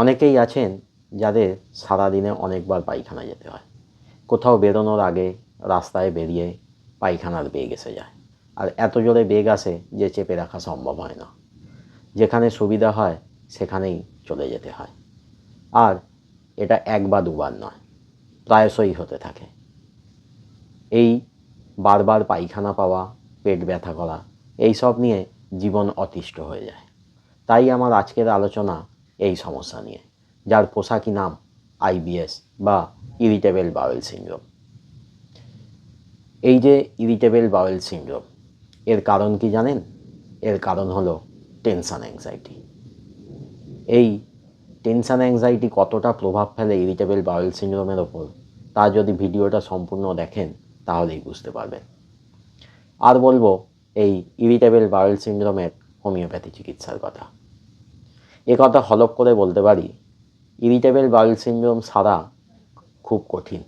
অনেকেই আছেন যাদের সারাদিনে অনেকবার পায়খানা যেতে হয়। কোথাও বেরোনোর আগে রাস্তায় বেরিয়ে পায়খানার বেগ এসে যায়। আর এত জোরে বেগ আসে যে চেপে রাখা সম্ভব হয় না। যেখানে সুবিধা হয় সেখানেই চলে যেতে হয়। আর এটা এক বা দুবার নয়, প্রায়শই হতে থাকে। এই বারবার পায়খানা পাওয়া, পেট ব্যথা করা এই সব নিয়ে জীবন অতিষ্ঠ হয়ে যায়। তাই আমার আজকের আলোচনা এই সমস্যা নিয়ে, যার পোশাকি নাম আইবিএস বা ইরিটেবল বাউল সিন্ড্রোম। এই যে ইরিটেবল বাউল সিন্ড্রোম, এর কারণ কি জানেন? এর কারণ হলো টেনশান অ্যাংজাইটি। এই টেনশান অ্যাংজাইটি কতটা প্রভাব ফেলে ইরিটেবল বাউল সিন্ড্রোমের ওপর, তা যদি ভিডিওটা সম্পূর্ণ দেখেন, তাহলেই বুঝতে পারবেন। আর বলব, এই ইরিটেবল বাউল সিন্ড্রোমের হোমিওপ্যাথি চিকিৎসার কথা। এ কথা হলপ করে বলতে পারি, ইরিটেবল বাউল সিন্ড্রোম সারা খুব কঠিন।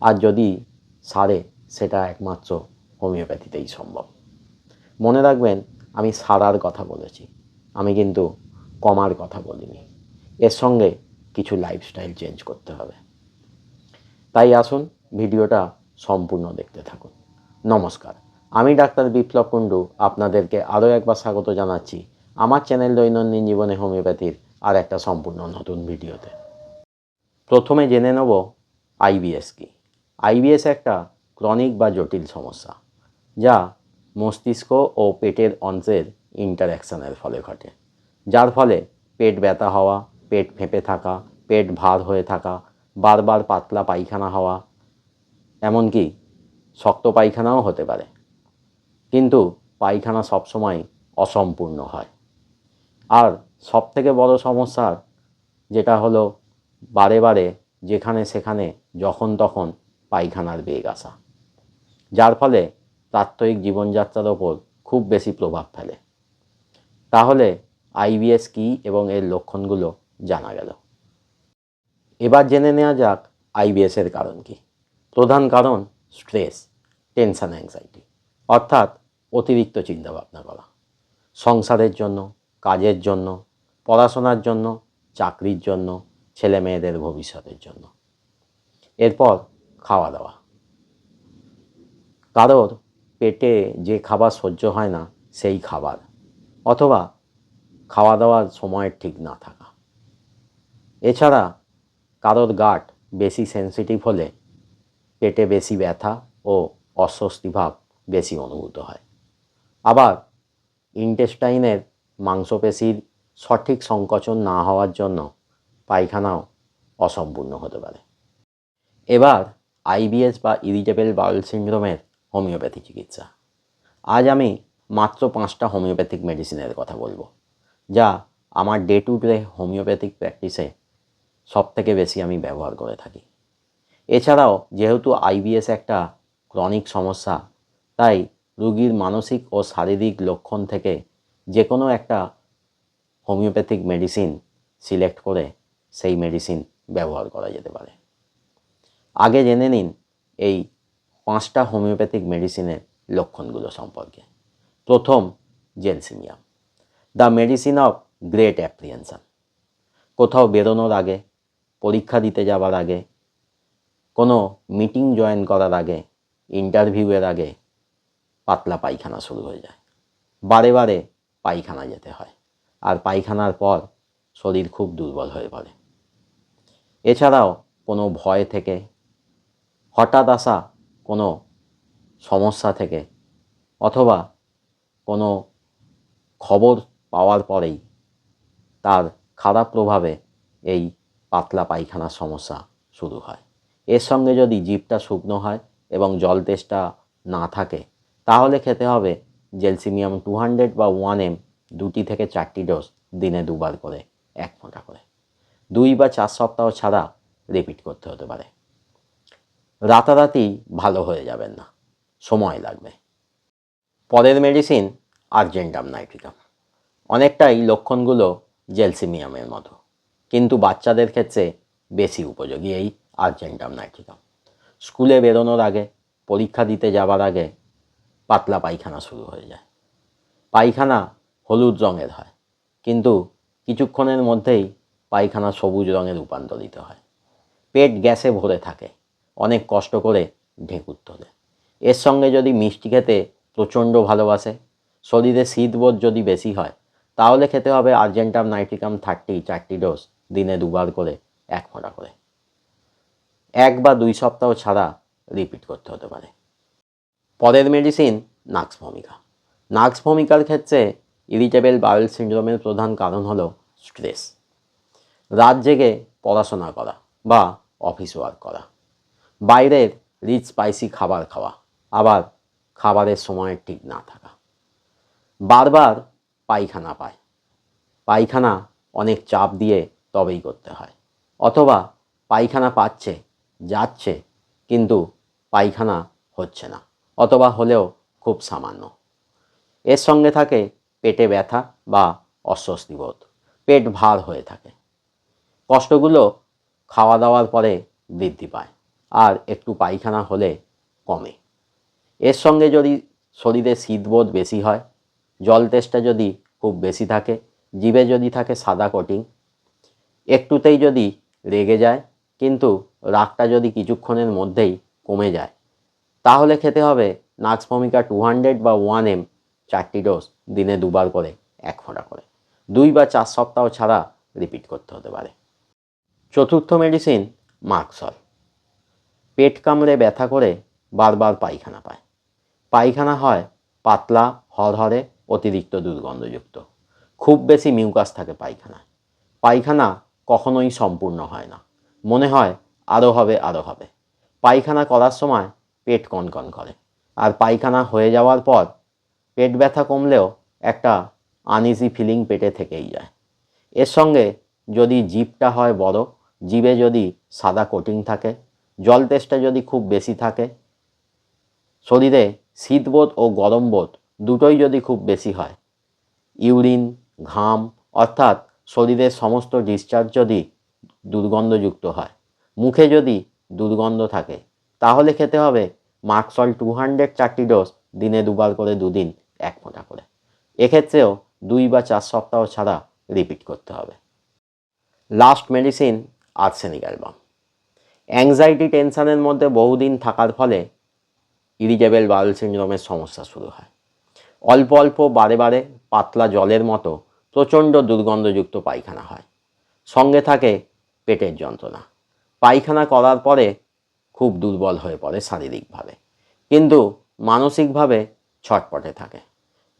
আর যদি সারে, সেটা একমাত্র হোমিওপ্যাথিতেই সম্ভব। মনে রাখবেন, আমি সারার কথা বলেছি। আমি কিন্তু কমার কথা বলিনি। এর সঙ্গে কিছু লাইফস্টাইল চেঞ্জ করতে হবে। তাই আসুন, ভিডিওটা সম্পূর্ণ দেখতে থাকুন। নমস্কার। আমি ডাক্তার বিপ্লব কুণ্ডু, আপনাদেরকে আরও একবার স্বাগত জানাচ্ছি আমার চ্যানেল দৈনন্দিন জীবনে হোমিওপ্যাথির আর একটা সম্পূর্ণ নতুন ভিডিওতে। প্রথমে জেনে নেব আইবিএস কি। আইবিএস একটা ক্রনিক বা জটিল সমস্যা, যা মস্তিষ্ক ও পেটের অংশের ইন্টারাকশনের ফলে ঘটে। যার ফলে পেট ব্যথা হওয়া, পেট ফেঁপে থাকা, পেট ভার হয়ে থাকা, বারবার পাতলা পায়খানা হওয়া, এমনকি শক্ত পায়খানাও হতে পারে। কিন্তু পায়খানা সবসময় অসম্পূর্ণ হয়। আর সবথেকে বড় সমস্যার যেটা হলো বারে বারে যেখানে সেখানে যখন তখন পায়খানার বেগ আসা, যার ফলে প্রাত্যহিক জীবনযাত্রার ওপর খুব বেশি প্রভাব ফেলে। তাহলে আইবিএস কী এবং এর লক্ষণগুলো জানা গেল। এবার জেনে নেওয়া যাক আইবিএসের কারণ কি। প্রধান কারণ স্ট্রেস, টেনশন অ্যাংজাইটি অর্থাৎ অতিরিক্ত চিন্তাভাবনা করা। সংসারের জন্য কাজের জন্য, পড়াশোনার জন্য, চাকরির জন্য, ছেলে মেয়েদের ভবিষ্যতের জন্য। এরপর খাওয়া দাওয়া কারোর পেটে যে খাবার সহ্য হয় না, সেই খাবার, অথবা খাওয়া দাওয়ার সময় ঠিক না থাকা। এছাড়া কারোর গাট বেশি সেন্সিটিভ হলে পেটে বেশি ব্যথা ও অস্বস্তি ভাব বেশি অনুভূত হয়। আবার ইন্টেস্টাইনের মাংসপেশির সঠিক সংকোচন না হওয়ার জন্য পায়খানাও অসম্পূর্ণ হতে পারে। এবার আইবিএস বা ইরিটেবল বাউল সিন্ড্রোমের হোমিওপ্যাথি চিকিৎসা। আজ আমি মাত্র পাঁচটা হোমিওপ্যাথিক মেডিসিনের কথা বলব, যা আমার ডে টু ডে হোমিওপ্যাথিক প্র্যাকটিসে সব থেকে বেশি আমি ব্যবহার করে থাকি। এছাড়াও যেহেতু আইবিএস একটা ক্রনিক সমস্যা, তাই রুগীর মানসিক ও শারীরিক লক্ষণ থেকে যে কোনো একটা হোমিওপ্যাথিক মেডিসিন সিলেক্ট করে সেই মেডিসিন ব্যবহার করা যেতে পারে। আগে জেনে নিন এই পাঁচটা হোমিওপ্যাথিক মেডিসিনের লক্ষণগুলো সম্পর্কে। প্রথম gelsemium the medicine of great apprehension. কোথাও বেরোনোর আগে, পরীক্ষা দিতে যাবার আগে, কোনো মিটিং জয়েন করার আগে, ইন্টারভিউয়ের আগে পাতলা পায়খানা শুরু হয়ে যায়। বারে বারে পায়খানা যেতে হয়। আর পায়খানার পর শরীর খুব দুর্বল হয়ে পড়ে। এছাড়াও কোনো ভয় থেকে, হঠাৎ আসা কোনো সমস্যা থেকে, অথবা কোনো খবর পাওয়ার পরেই তার খারাপ প্রভাবে এই পাতলা পায়খানার সমস্যা শুরু হয়। এর সঙ্গে যদি জিভটা শুকনো হয় এবং জল তেষ্টা না থাকে, তাহলে খেতে হবে জেলসিমিয়াম টু হান্ড্রেড বা ওয়ান এম দুটি থেকে চারটি ডোজ দিনে দুবার করে, এক ফোঁটা করে। দুই বা চার সপ্তাহ ছাড়া রিপিট করতে হতে পারে। রাতারাতি ভালো হয়ে যাবেন না, সময় লাগবে। পরের মেডিসিন আর্জেন্টাম নাইট্রিকাম অনেকটাই লক্ষণগুলো জেলসিমিয়ামের মতো, কিন্তু বাচ্চাদের ক্ষেত্রে বেশি উপযোগী এই আর্জেন্টাম নাইট্রিকাম স্কুলে বেরোনোর আগে, পরীক্ষা দিতে যাবার আগে পাতলা পায়খানা শুরু হয়ে যায়। পায়খানা হলুদ রঙের হয়, কিন্তু কিছুক্ষণের মধ্যেই পায়খানা সবুজ রঙে রূপান্তরিত হয়। পেট গ্যাসে ভরে থাকে, অনেক কষ্ট করে ঢেকুর তোলে। এর সঙ্গে যদি মিষ্টি খেতে প্রচণ্ড ভালোবাসে, শরীরে শীতবোধ যদি বেশি হয়, তাহলে খেতে হবে আর্জেন্টাম নাইট্রিকাম থার্টি চারটি ডোজ দিনে দুবার করে, এক ফোঁটা করে। এক বা দুই সপ্তাহ ছাড়া রিপিট করতে হতে পারে। পরের মেডিসিন নাক্স ভূমিকা নাক্স ভূমিকার ক্ষেত্রে ইরিটেবল বাউল সিন্ড্রোমের প্রধান কারণ হলো স্ট্রেস রাত জেগে পড়াশোনা করা বা অফিস ওয়ার্ক করা। বাইরের রিচ স্পাইসি খাবার খাওয়া, আবার খাবারের সময় ঠিক না থাকা। বারবার পায়খানা পায়। পায়খানা অনেক চাপ দিয়ে তবেই করতে হয়। অথবা পায়খানা পাচ্ছে, যাচ্ছে, কিন্তু পায়খানা হচ্ছে না। অথবা হলেও খুব সামান্য। এর সঙ্গে থাকে পেটে ব্যথা বা অস্বস্তি বোধ। পেট ভার হয়ে থাকে। কষ্টগুলো খাওয়া দাওয়ার পরে বৃদ্ধি পায় আর একটু পায়খানা হলে কমে। এর সঙ্গে যদি শরীরে শীতবোধ বেশি হয়, জল তেষ্টা যদি খুব বেশি থাকে, জিভে যদি থাকে সাদা কোটিং একটুতেই যদি রেগে যায়, কিন্তু রাগটা যদি কিছুক্ষণের মধ্যেই কমে যায় তাহলে খেতে হবে নাক্স ভূমিকা টু হান্ড্রেড বা ওয়ান এম চারটি ডোজ দিনে দুবার করে, এক ফোঁটা করে। দুই বা চার সপ্তাহ ছাড়া রিপিট করতে হতে পারে। চতুর্থ মেডিসিন মার্কসল পেট কামড়ে ব্যথা করে বারবার পায়খানা পায়। পায়খানা হয় পাতলা, হরহরে, অতিরিক্ত দুর্গন্ধযুক্ত। খুব বেশি মিউকাস থাকে পায়খানায়। পায়খানা কখনোই সম্পূর্ণ হয় না। মনে হয় আরও হবে আরও হবে। পায়খানা করার সময় পেট কনকন করে। আর পায়খানা হয়ে যাওয়ার পর পেট ব্যথা কমলেও একটা আনইজি ফিলিং পেটে থেকেই যায়। এর সঙ্গে যদি জিভটা হয় বড়, জিভে যদি সাদা কোটিং থাকে, জল তেষ্টা যদি খুব বেশি থাকে, শরীরে শীতবোধ ও গরম বোধ দুটোই যদি খুব বেশি হয়, ইউরিন, ঘাম, অর্থাৎ শরীরের সমস্ত ডিসচার্জ যদি দুর্গন্ধযুক্ত হয়, মুখে যদি দুর্গন্ধ থাকে তাহলে খেতে হবে মার্কসল টু হান্ড্রেড চারটি ডোজ, দিনে দুবার করে দুদিন এক ফোঁটা করে। এক্ষেত্রেও দুই বা চার সপ্তাহ ছাড়া রিপিট করতে হবে। Last medicine arsenic album anxiety টেনশনের মধ্যে বহুদিন থাকার ফলে ইরিটেবল বাউল সিন্ড্রোমের সমস্যা শুরু হয়। অল্প অল্প, বারে বারে, পাতলা জলের মতো প্রচণ্ড দুর্গন্ধযুক্ত পায়খানা হয়। সঙ্গে থাকে পেটের যন্ত্রণা। পায়খানা করার পরে খুব দুর্বল হয়ে পড়ে শারীরিকভাবে। কিন্তু মানসিকভাবে ছটপটে থাকে।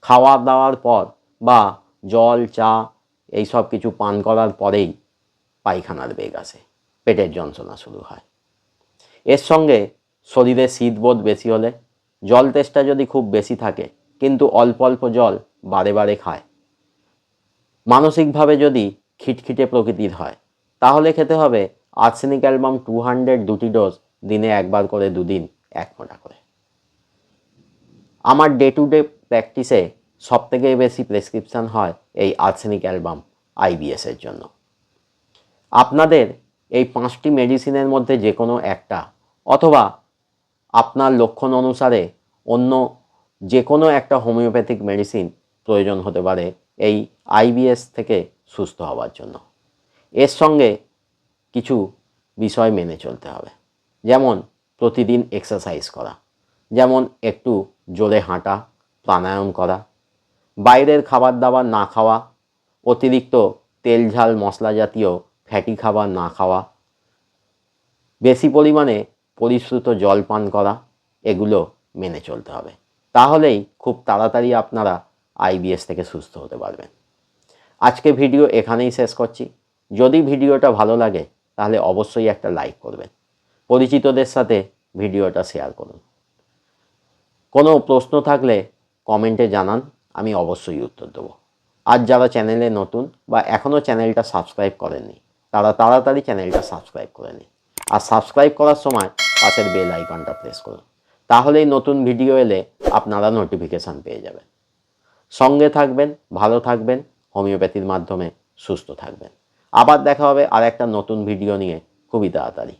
খাওয়া দাওয়ার পর বা জল, চা এই সব কিছু পান করার পরেই পায়খানার বেগ আসে, পেটের যন্ত্রণা শুরু হয়। এর সঙ্গে শরীরে শীতবোধ বেশি হলে জল তেষ্টা যদি খুব বেশি থাকে, কিন্তু অল্প অল্প জল বারে বারে খায়। মানসিকভাবে যদি খিটখিটে প্রকৃতির হয়, তাহলে খেতে হবে আর্সেনিক অ্যালবাম টু হান্ড্রেড দুটি ডোজ দিনে একবার করে দুদিন, এক ফোঁটা করে। আমার ডে টু ডে প্র্যাকটিসে সবথেকে বেশি প্রেসক্রিপশান হয় এই আর্সেনিক অ্যালবাম আইবিএসের জন্য। আপনাদের এই পাঁচটি মেডিসিনের মধ্যে যে কোনো একটা, অথবা আপনার লক্ষণ অনুসারে অন্য যে কোনো একটা হোমিওপ্যাথিক মেডিসিন প্রয়োজন হতে পারে এই আইবিএস থেকে সুস্থ হওয়ার জন্য। এর সঙ্গে কিছু বিষয় মেনে চলতে হবে। যেমন প্রতিদিন এক্সারসাইজ করা, যেমন একটু জোরে হাঁটা, প্রাণায়াম করা, বাইরের খাবার দাবার না খাওয়া, অতিরিক্ত তেল ঝাল মশলা জাতীয় ফ্যাটি খাবার না খাওয়া, বেশি পরিমাণে পরিশ্রুত জল পান করা, এগুলো মেনে চলতে হবে। তাহলেই খুব তাড়াতাড়ি আপনারা আইবিএস থেকে সুস্থ হতে পারবেন। আজকে ভিডিও এখানেই শেষ করছি। যদি ভিডিওটা ভালো লাগে, তাহলে অবশ্যই একটা লাইক করবেন। পরিচিতদের সাথে ভিডিওটা শেয়ার করুন। কোনো প্রশ্ন থাকলে কমেন্টে জানান, আমি অবশ্যই উত্তর দেবো। আর যারা চ্যানেলে নতুন বা এখনও চ্যানেলটা সাবস্ক্রাইব করেননি, তারা তাড়াতাড়ি চ্যানেলটা সাবস্ক্রাইব করে নিন। আর সাবস্ক্রাইব করার সময় পাশের বেল আইকনটা প্রেস করুন। তাহলেই নতুন ভিডিও এলে আপনারা নোটিফিকেশান পেয়ে যাবেন। সঙ্গে থাকবেন, ভালো থাকবেন, হোমিওপ্যাথির মাধ্যমে সুস্থ থাকবেন। আবার দেখা হবে আর একটা নতুন ভিডিও নিয়ে খুবই তাড়াতাড়ি।